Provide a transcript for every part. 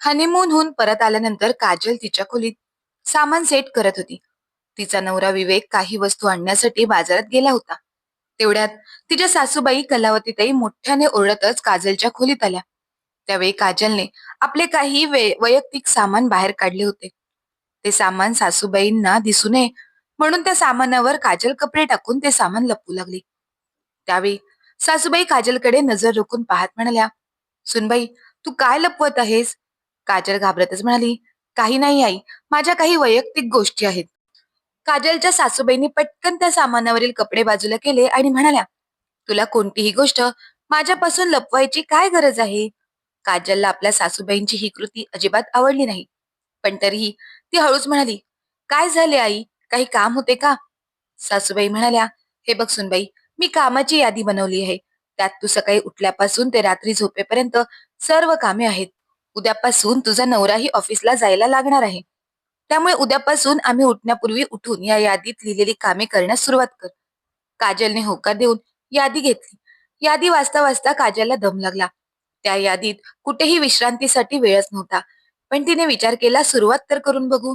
हनीमूनहून परत आल्यानंतर काजल तिच्या खोलीत सामान सेट करत होती. तिचा नवरा विवेक काही वस्तू आणण्यासाठी बाजारात गेला होता. तेवढ्यात तिच्या सासूबाई कलावतीताई मोठ्याने ओरडतच काजलच्या खोलीत आल्या. त्यावेळी काजलने आपले काही वैयक्तिक सामान बाहेर काढले होते. ते सामान सासूबाईंना दिसू नये म्हणून त्या सामानावर काजल कपडे टाकून ते सामान लपवू लागली. त्यावेळी सासूबाई काजलकडे नजर रोखून पाहत म्हणाल्या सुनबाई तू काय लपवत आहेस? काजल घाबरतच म्हणाली काही नाही आई माझ्या काही वैयक्तिक गोष्टी आहेत. काजलच्या सासूबाईंनी पटकन त्या सामानावरील कपडे बाजूला केले आणि म्हणाल्या तुला कोणतीही गोष्ट माझ्यापासून लपवायची काय गरज आहे? काजलला आपल्या सासूबाईंची ही कृती अजिबात आवडली नाही. पण तरीही ती हळूच म्हणाली काय झाले आई? काही काम होते का? सासूबाई म्हणाल्या हे बघ सुनबाई मी कामाची यादी बनवली आहे. त्यात तू सकाळी उठल्यापासून ते रात्री झोपेपर्यंत सर्व कामे आहेत. उद्यापासून तुझा नवराही ऑफिसला जायला लागणार आहे. त्यामुळे उद्यापासून आम्ही उठण्यापूर्वी उठून या यादीत लिहिलेली कामे करण्यास सुरुवात कर. काजलने होकार देऊन यादी घेतली. यादी वाचता वाचता काजलला दम लागला. त्या यादीत कुठेही विश्रांतीसाठी वेळच नव्हता. पण तिने विचार केला सुरुवात तर करून बघू.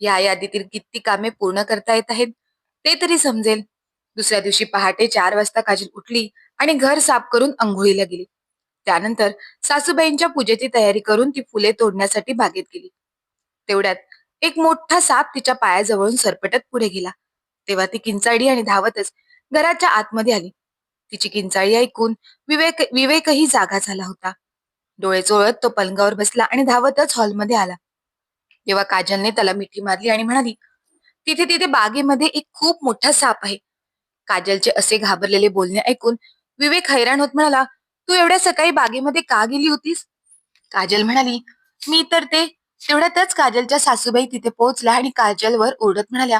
या यादीतील किती कामे पूर्ण करता येत आहेत ते तरी समजेल. दुसऱ्या दिवशी पहाटे चार वाजता काजल उठली आणि घर साफ करून आंघोळीला गेली. त्यानंतर सासूबाईंच्या पूजेची तयारी करून ती फुले तोडण्यासाठी बागेत गेली. तेवढ्यात एक मोठा साप तिच्या पायाजवळून सरपटत पुढे गेला. तेव्हा ती किंचाळी आणि धावतच घराच्या आतमध्ये आली. तिची किंचाळी ऐकून विवेक विवेकही जागा झाला होता. डोळे चोळत तो पलंगावर बसला आणि धावतच हॉलमध्ये आला. तेव्हा काजलने त्याला मिठी मारली आणि म्हणाली तिथे तिथे बागेमध्ये एक खूप मोठा साप आहे. काजलचे असे घाबरलेले बोलणे ऐकून विवेक हैराण होत म्हणाला तू एवढ्या सकाळी बागेमध्ये का गेली होतीस? काजल म्हणाली मी तर ते तेवढ्यातच काजलच्या सासूबाई तिथे पोहोचल्या आणि काजलवर ओरडत म्हणाल्या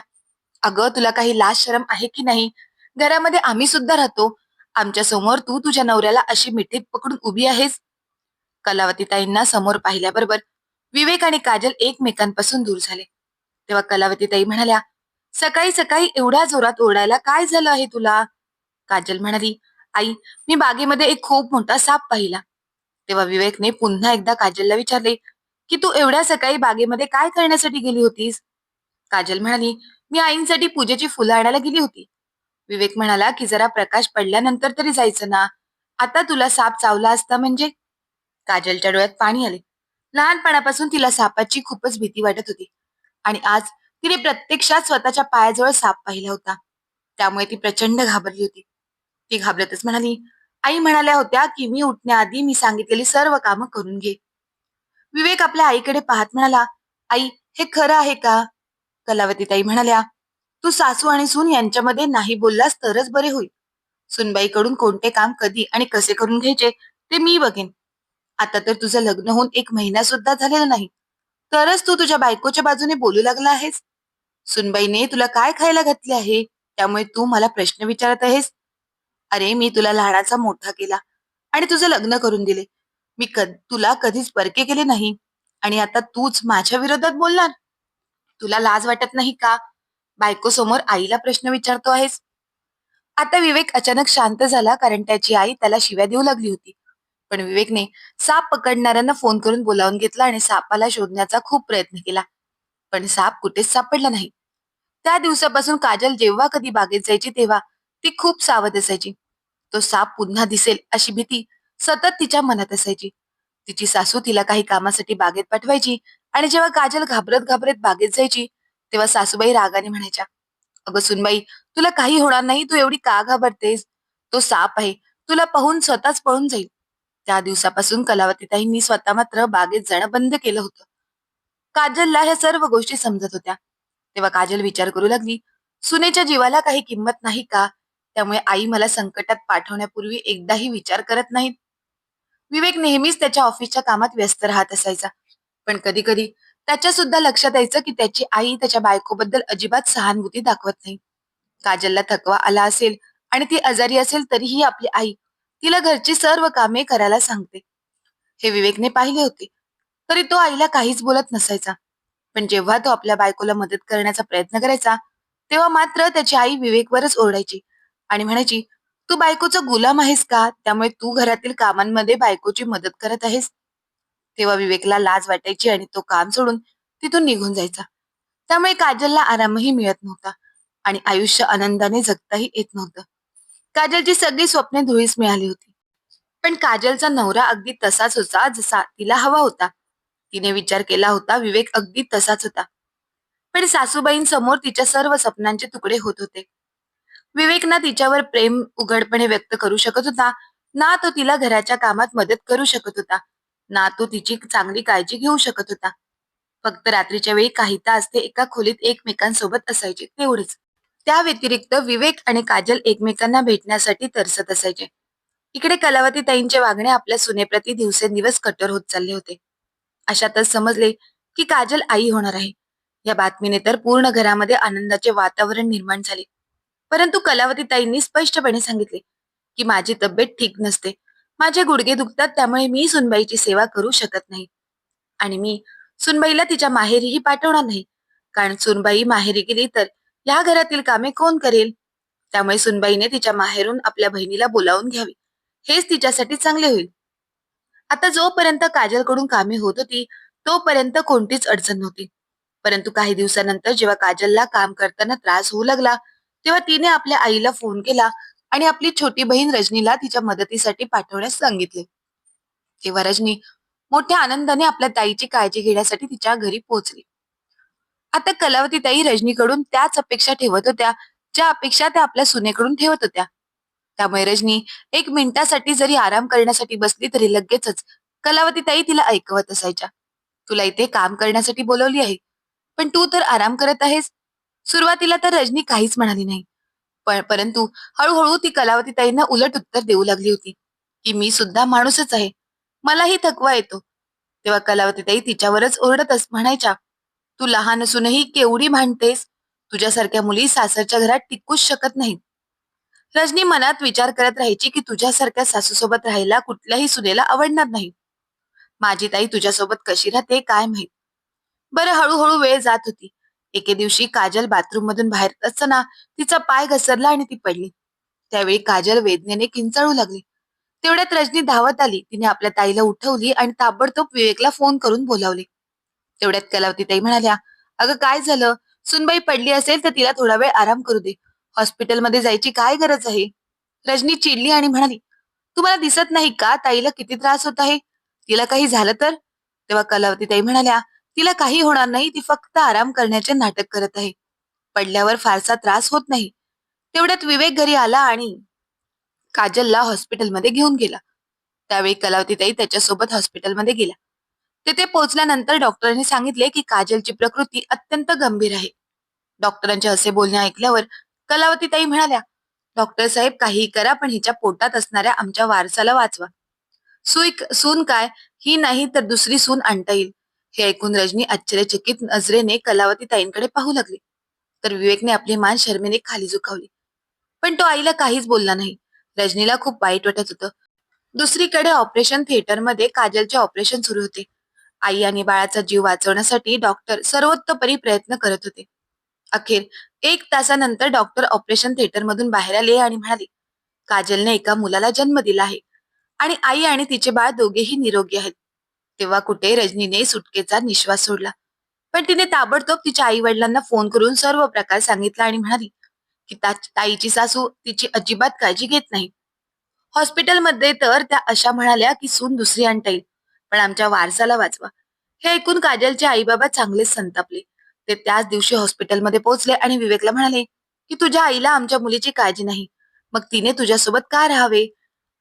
अगं तुला काही लाज शरम आहे की नाही? घरामध्ये आम्ही सुद्धा राहतो. आमच्यासमोर तू तुझ्या नवऱ्याला अशी मिठीत पकडून उभी आहेस. कलावतीताईंना समोर पाहिल्याबरोबर विवेक आणि काजल एकमेकांपासून दूर झाले. तेव्हा कलावतीताई म्हणाल्या सकाळी सकाळी एवढ्या जोरात ओरडायला काय झालं आहे तुला? काजल म्हणाली आई मी बागेमध्ये एक खूप मोठा साप पाहिला. तेव्हा विवेकने पुन्हा एकदा काजलला विचारले की तू एवढ्या सकाळी बागेमध्ये काय करण्यासाठी गेली होतीस? काजल म्हणाली मी आईंसाठी पूजेची फुलं आणायला गेली होती. विवेक म्हणाला की जरा प्रकाश पडल्यानंतर तरी जायचं ना. आता तुला साप चावला असता म्हणजे? काजलच्या डोळ्यात पाणी आले. लहानपणापासून तिला सापाची खूपच भीती वाटत होती. आणि आज तिने प्रत्यक्षात स्वतःच्या पायाजवळ साप पाहिला होता. त्यामुळे ती प्रचंड घाबरली होती. ती घाबरतच म्हणाली. आई म्हणाल्या होत्या की मी उठण्याआधी मी सांगितलेली सर्व कामं करून घे. विवेक आपल्या आईकडे पाहत म्हणाला आई हे खरं आहे का? कलावतीताई म्हणाल्या तू सासू आणि सून यांच्यामध्ये नाही बोललास तरच बरे होईल. सुनबाईकडून कोणते काम कधी आणि कसे करून घ्यायचे ते मी बघेन. आता तर तुझं लग्न होऊन एक महिना सुद्धा झालेला नाही. तरच तू तुझ्या बायकोच्या बाजूने बोलू लागला आहेस. सुनबाईने तुला काय खायला घातले आहे? त्यामुळे तू मला प्रश्न विचारत आहेस. अरे मी तुला लहानाचा मोठा केला आणि तुझं लग्न करून दिले. मी तुला कधीच परके केले नाही आणि आता तूच माझ्या विरोधात बोलणार. तुला लाज वाटत नाही का? बायको समोर आईला प्रश्न विचारतो आहेस? आता विवेक अचानक शांत झाला कारण त्याची आई त्याला शिव्या देऊ लागली होती. पण विवेकने साप पकडणाऱ्यांना फोन करून बोलावून घेतला आणि सापाला शोधण्याचा खूप प्रयत्न केला. पण साप कुठेच सापडला नाही. त्या दिवसापासून काजल जेव्हा कधी बागेत जायची तेव्हा ती खूप सावध असायची. तो साप पुन्हा दिसेल अशी भीती सतत तिच्या मनात असायची. तिची सासू तिला काही कामासाठी बागेत पाठवायची आणि जेव्हा काजल घाबरत घाबरत बागेत जायची तेव्हा सासूबाई रागाने म्हणायच्या अगं सुनबाई तुला काही होणार नाही तू एवढी का घाबरतेस? तो साप आहे तुला पाहून स्वतःच पळून जाईल. त्या दिवसापासून कलावतीताईंनी स्वतः मात्र बागेत जाणं बंद केलं होतं. काजलला ह्या सर्व गोष्टी समजत होत्या. तेव्हा काजल विचार करू लागली सुनेच्या जीवाला काही किंमत नाही का? त्यामुळे आई मला संकटात पाठवण्यापूर्वी एकदाही विचार करत नाहीत. विवेक नेहमीच त्याच्या ऑफिसच्या कामात व्यस्त राहत असायचा. पण कधी कधी त्याच्या सुद्धा लक्षात यायचं की त्याची आई त्याच्या बायकोबद्दल अजिबात सहानुभूती दाखवत नाही. काजलला थकवा आला असेल आणि ती आजारी असेल तरीही आपली आई तिला घरची सर्व कामे करायला सांगते. हे विवेकने पाहिले होते तरी तो आईला काहीच बोलत नसायचा. पण जेव्हा तो आपल्या बायकोला मदत करण्याचा प्रयत्न करायचा तेव्हा मात्र त्याची आई विवेकवरच ओरडायची. आणि म्हणायची तू बायकोचा गुलाम आहेस का? त्यामुळे तू घरातील कामांमध्ये बायकोची मदत करत आहेस. तेव्हा विवेकला लाज वाटायची आणि तो काम सोडून तिथून निघून जायचा. त्यामुळे काजलला आरामही मिळत नव्हता आणि आयुष्य आनंदाने जगताही येत नव्हतं. काजलची सगळी स्वप्ने धुळीस मिळाली होती. पण काजलचा नवरा अगदी तसाच होता जसा तिला हवा होता. तिने विचार केला होता विवेक अगदी तसाच होता. पण सासूबाईंसमोर तिच्या सर्व स्वप्नांचे तुकडे होत होते. विवेक ना तिच्यावर प्रेम उघडपणे व्यक्त करू शकत होता. ना तो तिला घराच्या कामात मदत करू शकत होता. ना तो तिची चांगली काळजी घेऊ शकत होता. फक्त रात्रीच्या वेळी काही तास ते एका खोलीत एकमेकांसोबत असायचे तेवढेच. त्या व्यतिरिक्त विवेक आणि काजल एकमेकांना भेटण्यासाठी तरसत असायचे. इकडे कलावती ताईंचे वागणे आपल्या सुनेप्रती दिवसेंदिवस कठोर होत चालले होते. अशातच समजले की काजल आई होणार आहे. या बातमीने तर पूर्ण घरामध्ये आनंदाचे वातावरण निर्माण झाले. परंतु कलावती ताईंनी स्पष्टपणे सांगितले की माझी तब्येत ठीक नसते. माझे गुडघे दुखतात त्यामुळे मी सुनबाईची सेवा करू शकत नाही. आणि मी सुनबाईला तिच्या माहेरीही पाठवणार नाही. कारण सुनबाई माहेरी गेली तर या घरातील कामे कोण करेल? त्यामुळे सुनबाईने तिच्या माहेरून आपल्या बहिणीला बोलावून घ्यावी. हेच तिच्यासाठी चांगले होईल. आता जोपर्यंत काजलकडून कामे होत होती तोपर्यंत कोणतीच अडचण नव्हती. परंतु काही दिवसानंतर जेव्हा काजलला काम करताना त्रास होऊ लागला तेव्हा तिने आपल्या आईला फोन केला आणि आपली छोटी बहीण रजनीला तिच्या मदतीसाठी पाठवण्यास सांगितले. तेव्हा रजनी मोठ्या आनंदाने आपल्या ताईची काळजी घेण्यासाठी तिच्या घरी पोहोचली. आता कलावती ताई रजनीकडून त्याच अपेक्षा ठेवत होत्या ज्या अपेक्षा त्या आपल्या सुनेकडून ठेवत होत्या. त्यामुळे रजनी एक मिनिटासाठी जरी आराम करण्यासाठी बसली तरी लगेचच कलावती ताई तिला ऐकवत असायच्या. तुला इथे काम करण्यासाठी बोलवली आहे पण तू तर आराम करत आहेस. सुरुवातीला तर रजनी काहीच म्हणाली नाही. पण परंतु हळूहळू ती कलावती ताईंना उलट उत्तर देऊ लागली होती की मी सुद्धा माणूसच आहे. मलाही थकवा येतो. तेव्हा कलावती ताई तिच्यावरच ओरडतच म्हणायच्या तू लहान असूनही केवढी भांडतेस? तुझ्यासारख्या मुली सासरच्या घरात टिकूच शकत नाहीत. रजनी मनात विचार करत राहायची की तुझ्यासारख्या सासूसोबत राहायला कुठल्याही सुनेला आवडणार नाही. माझी ताई तुझ्यासोबत कशी राहते काय माहीत? बरं हळूहळू वेळ जात होती. एके दिवशी काजल बाथरूम मधून बाहेर असताना तिचा पाय घसरला आणि ती पडली. त्यावेळी काजल वेदनेने किंचाळू लागली. तेवढ्यात रजनी धावत आली. तिने आपल्या ताईला उठवली आणि ताबडतोब विवेकला फोन करून बोलावले. तेवढ्यात कलावती ताई म्हणाल्या अगं काय झालं? सुनबाई पडली असेल तर तिला थोडा वेळ आराम करू दे. हॉस्पिटलमध्ये जायची काय गरज आहे? रजनी चिडली आणि म्हणाली तुम्हाला दिसत नाही का ताईला किती त्रास होत आहे? तिला काही झालं तर? तेव्हा कलावती ताई म्हणाल्या तिला काही होणार नाही ती फक्त आराम करण्याचे नाटक करत आहे. पडल्यावर फारसा त्रास होत नाही. तेवढ्यात विवेक घरी आला आणि काजलला हॉस्पिटलमध्ये घेऊन गेला. त्यावेळी कलावतीताई त्याच्यासोबत हॉस्पिटलमध्ये गेला तिथे पोहोचल्यानंतर डॉक्टरांनी सांगितले की काजलची प्रकृती अत्यंत गंभीर आहे. डॉक्टरांचे असे बोलणे ऐकल्यावर कलावतीताई म्हणाल्या डॉक्टर साहेब काही करा पण हिच्या पोटात असणाऱ्या आमच्या वारसाला वाचवा. सुई सून काय? ही नाही तर दुसरी सून आणता येईल. हे ऐकून रजनी आश्चर्यचकित नजरेने कलावती ताईंकडे पाहू लागली. तर विवेकने आपली मान शर्मेने खाली झुकावली. पण तो आईला काहीच बोलला नाही. रजनीला खूप वाईट वाटत होतं. दुसरीकडे ऑपरेशन थिएटरमध्ये काजलचे ऑपरेशन सुरू होते. आई आणि बाळाचा जीव वाचवण्यासाठी डॉक्टर सर्वोत्तपरी प्रयत्न करत होते. अखेर एक तासानंतर डॉक्टर ऑपरेशन थिएटर मधून बाहेर आले आणि म्हणाले काजलने एका मुलाला जन्म दिला आहे आणि आई आणि तिचे बाळ दोघेही निरोगी आहेत. तेव्हा कुठे रजनीने सुटकेचा निश्वास सोडला. पण तिने ताबडतोब तिच्या आई वडिलांना फोन करून सर्व प्रकार सांगितला आणि म्हणाली की ताईची सासू तिची अजिबात काळजी घेत नाही. हॉस्पिटलमध्ये तर त्या अशा म्हणाल्या की सून दुसरी आणता येईल पण आमच्या वारसाला वाचवा. हे ऐकून काजलचे आई बाबा चांगलेच संतापले. ते त्याच दिवशी हॉस्पिटलमध्ये पोहोचले आणि विवेकला म्हणाले की तुझ्या आईला आमच्या मुलीची काळजी नाही. मग तिने तुझ्यासोबत का राहावे?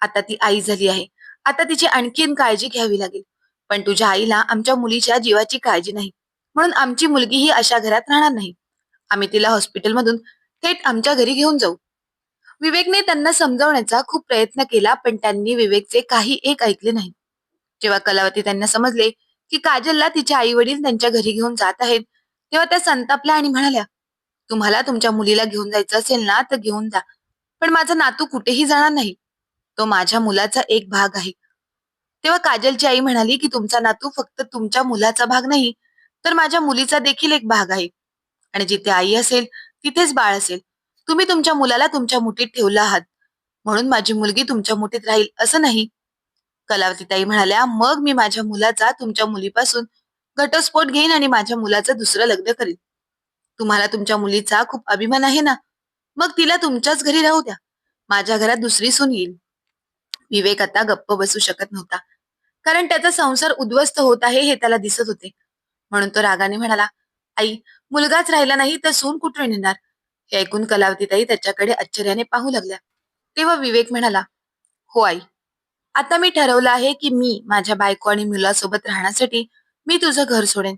आता ती आई झाली आहे. आता तिची आणखीन काळजी घ्यावी लागेल. पण तुझ्या आईला आमच्या मुलीच्या जीवाची काळजी नाही. म्हणून आमची मुलगी ही अशा घरात राहणार नाही. आम्ही तिला हॉस्पिटलमधून थेट आमच्या घरी घेऊन जाऊ. विवेकने त्यांना समजावण्याचा खूप प्रयत्न केला पण त्यांनी विवेकचे काही एक ऐकले नाही. जेव्हा कलावती त्यांना समजले की काजलला तिचे आई वडील त्यांच्या घरी घेऊन जात आहेत तेव्हा त्या संतापल्या आणि म्हणाल्या तुम्हाला तुमच्या मुलीला घेऊन जायचं असेल ना तर घेऊन जा. पण माझा नातू कुठेही जाणार नाही. तो माझ्या मुलाचा एक भाग आहे. तेव्हा काजलची आई म्हणाली की तुमचा नातू फक्त तुमच्या मुलाचा भाग नाही तर माझ्या मुलीचा देखील एक भाग आहे. आणि जिथे आई असेल तिथेच बाळ असेल. तुम्ही तुमच्या मुलाला तुमच्या मुठीत ठेवला आहात. म्हणून माझी मुलगी तुमच्या मुठीत राहील असं नाही. कलावतीताई म्हणाल्या मग मी माझ्या मुलाचा तुमच्या मुलीपासून घटस्फोट घेईन आणि माझ्या मुलाचं दुसरं लग्न करीन. तुम्हाला तुमच्या मुलीचा खूप अभिमान आहे ना? मग तिला तुमच्याच घरी राहू द्या. माझ्या घरात दुसरी सून येईल. विवेक आता गप्प बसू शकत नव्हता. कारण त्याचा संसार उद्ध्वस्त होत आहे हे त्याला दिसत होते. म्हणून तो रागाने म्हणाला आई मुलगाच राहिला नाही तर सून कुठून नेणार हे ऐकून कलावतीताई त्याच्याकडे आश्चर्याने पाहू लागल्या. तेव्हा विवेक म्हणाला हो आई. आता मी ठरवलं आहे की मी माझ्या बायको आणि मुलासोबत राहण्यासाठी मी तुझं घर सोडेन.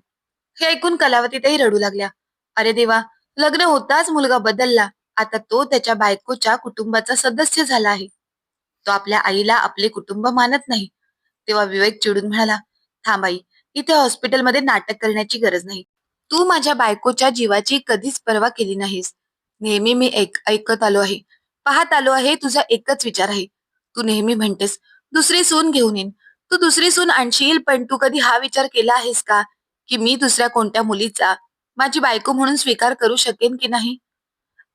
हे ऐकून कलावतीताई रडू लागल्या. अरे देवा लग्न होताच मुलगा बदलला. आता तो त्याच्या बायकोच्या कुटुंबाचा सदस्य झाला आहे. तो आपल्या आईला आपले कुटुंब मानत नाही. तेव्हा विवेक चिडून म्हणाला थांबाई इथे हॉस्पिटलमध्ये नाटक करण्याची गरज नाही. तू माझ्या बायकोच्या जीवाची कधीच पर्वा केली नाहीस. नेहमी मी एक ऐकत आलो आहे. पाहत आलो आहे तुझा एकच विचार आहे. तू नेहमी म्हणतेस दुसरी सून घेऊन येईन. तू दुसरी सून आणशील पण तू कधी हा विचार केला आहेस का? की मी दुसऱ्या कोणत्या मुलीचा माझी बायको म्हणून स्वीकार करू शकेन की नाही?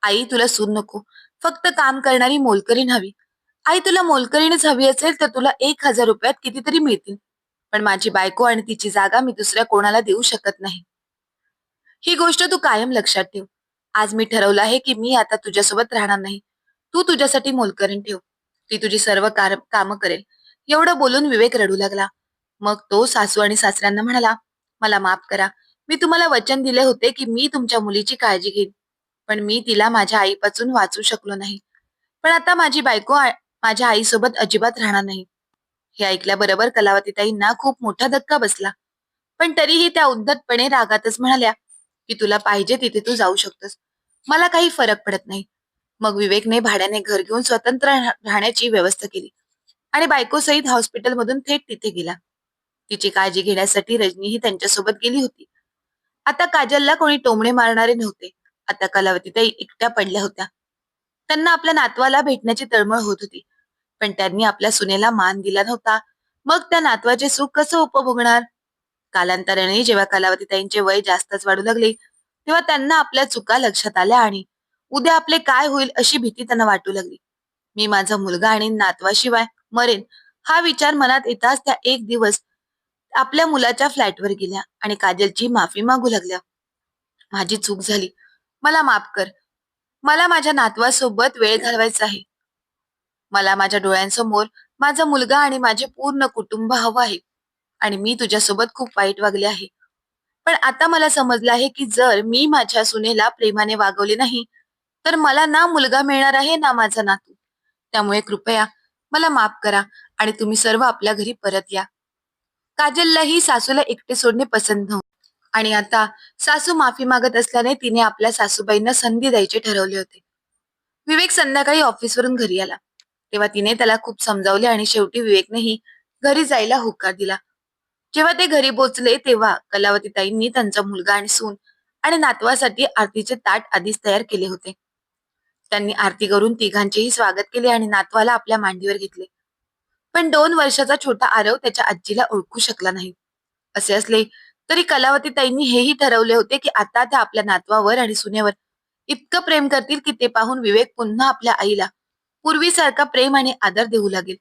आई तुला सून नको. फक्त काम करणारी मोलकरीण हवी. आई तुला मोलकरीणच हवी असेल तर तुला एक हजार रुपयात कितीतरी मिळतील. पण माझी बायको आणि तिची जागा मी दुसऱ्या कोणाला देऊ शकत नाही. ही गोष्ट तू कायम लक्षात ठेव. आज मी ठरवलं आहे की मी आता तुझ्यासोबत राहणार नाही. तू तुझ्यासाठी मोलकरीण ठेव. ती तुझी सर्व कामं करेल. एवढं बोलून विवेक रडू लागला. मग तो सासू आणि सासऱ्यांना म्हणाला मला माफ करा. मी तुम्हाला वचन दिले होते की मी तुमच्या मुलीची काळजी घेईन. पण मी तिला माझ्या आईपासून वाचू शकलो नाही. पण आता माझी बायको माझ्या आईसोबत अजिबात राहणार नाही. हे ऐकल्याबरोबर कलावतीताईंना खूप मोठा धक्का बसला. पण तरीही त्या उद्धटपणे रागातच म्हणाल्या की तुला पाहिजे तिथे तू जाऊ शकतोस. मला काही फरक पडत नाही. मग विवेकने भाड्याने घर घेऊन स्वतंत्र राहण्याची व्यवस्था केली आणि बायकोसहित हॉस्पिटलमधून थेट तिथे गेला. तिची काळजी घेण्यासाठी रजनीही त्यांच्यासोबत गेली होती. आता काजलला कोणी टोमणे मारणारे नव्हते. आता कलावतीताई एकट्या पडल्या होत्या. त्यांना आपल्या नातवाला भेटण्याची तळमळ होत होती. पण त्यांनी आपल्या सुनेला मान दिला नव्हता. मग त्या नातवाचे सुख कसं उपभोगणार? कालांतराने जेव्हा कलावतीताईंचे वय जास्तच वाढू लागले तेव्हा त्यांना आपल्या चुका लक्षात आल्या आणि उद्या आपले काय होईल अशी भीती त्यांना वाटू लागली. मी माझा मुलगा आणि नातवाशिवाय मरेन हा विचार मनात येताच त्या एक दिवस आपल्या मुलाच्या फ्लॅटवर गेल्या आणि काजलची माफी मागू लागल्या. माझी चूक झाली. मला माफ कर. मला माझ्या नातवासोबत वेळ घालवायचा आहे. मला माझ्या डोळ्यांसमोर माझा मुलगा आणि माझे पूर्ण कुटुंब हवं आहे. आणि मी तुझ्यासोबत खूप वाईट वागले आहे. पण आता मला समजलं आहे की जर मी माझ्या सुनेला प्रेमाने वागवले नाही तर मला ना मुलगा मिळणार आहे ना माझा नातू. त्यामुळे कृपया मला माफ करा आणि तुम्ही सर्व आपल्या घरी परत या. काजललाही सासूला एकटे सोडणे पसंत नव्हते. आणि आता सासू माफी मागत असल्याने तिने आपल्या सासूबाईंना संधी द्यायचे ठरवले होते. विवेक संध्याकाळी ऑफिसवरून घरी आला. तेव्हा तिने त्याला खूप समजावले आणि शेवटी विवेकनेही घरी जायला होकार दिला. जेव्हा ते घरी पोचले तेव्हा कलावतीताईंनी त्यांचा मुलगा आणि सून आणि नातवासाठी आरतीचे ताट आधीच तयार केले होते. त्यांनी आरती करून तिघांचेही स्वागत केले आणि नातवाला आपल्या मांडीवर घेतले. पण दोन वर्षाचा छोटा आरव त्याच्या आजीला ओळखू शकला नाही. असे असले तरी कलावतीताईंनी हेही ठरवले होते की आता त्या आपल्या नातवावर आणि सुनेवर इतकं प्रेम करतील की ते पाहून विवेक पुन्हा आपल्या आईला पूर्वीसारखा प्रेम आणि आदर देऊ लागेल.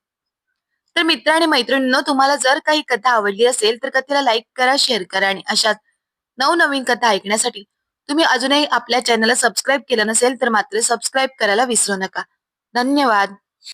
तर मित्र आणि मैत्रिणींनो तुम्हाला जर काही कथा आवडली असेल तर कथेला लाईक करा शेअर करा आणि अशाच नवनवीन कथा ऐकण्यासाठी तुम्ही अजूनही आपल्या चॅनलला सबस्क्राईब केलं नसेल तर मात्र सबस्क्राईब करायला विसरू नका. धन्यवाद.